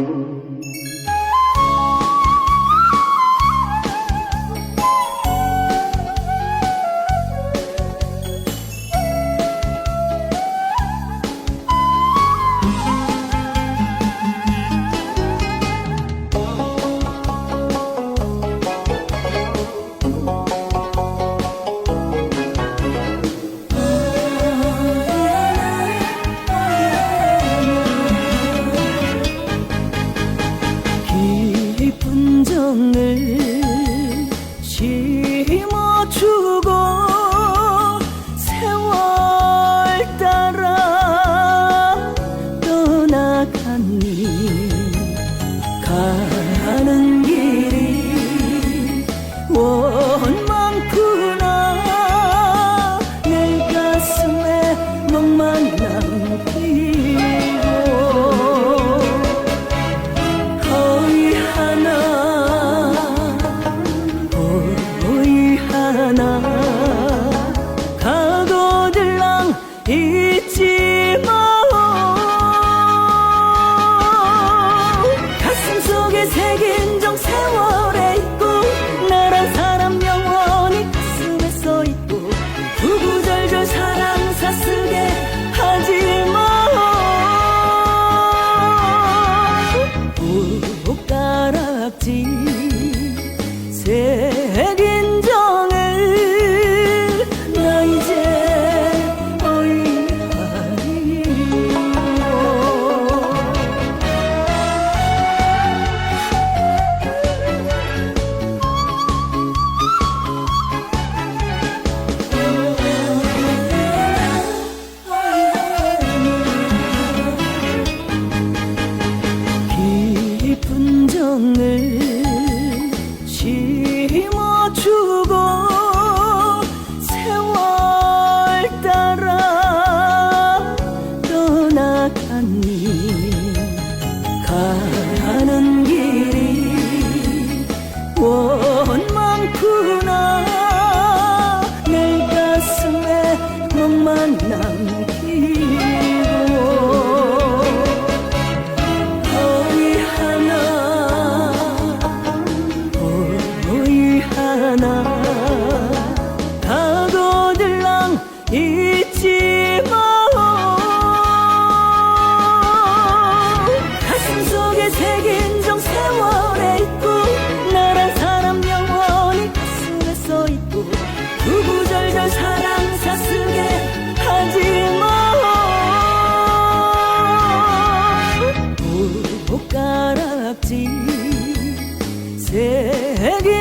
Música 내 치마 추 Yeah. 있잖아. 파고들랑 잊지 마. 가슴 속에 새긴 정 세월에 있고 나란 사람 영원히 가슴에 써 있고 구구절절 사랑 사슴에 하지 마. 골목가락지 새기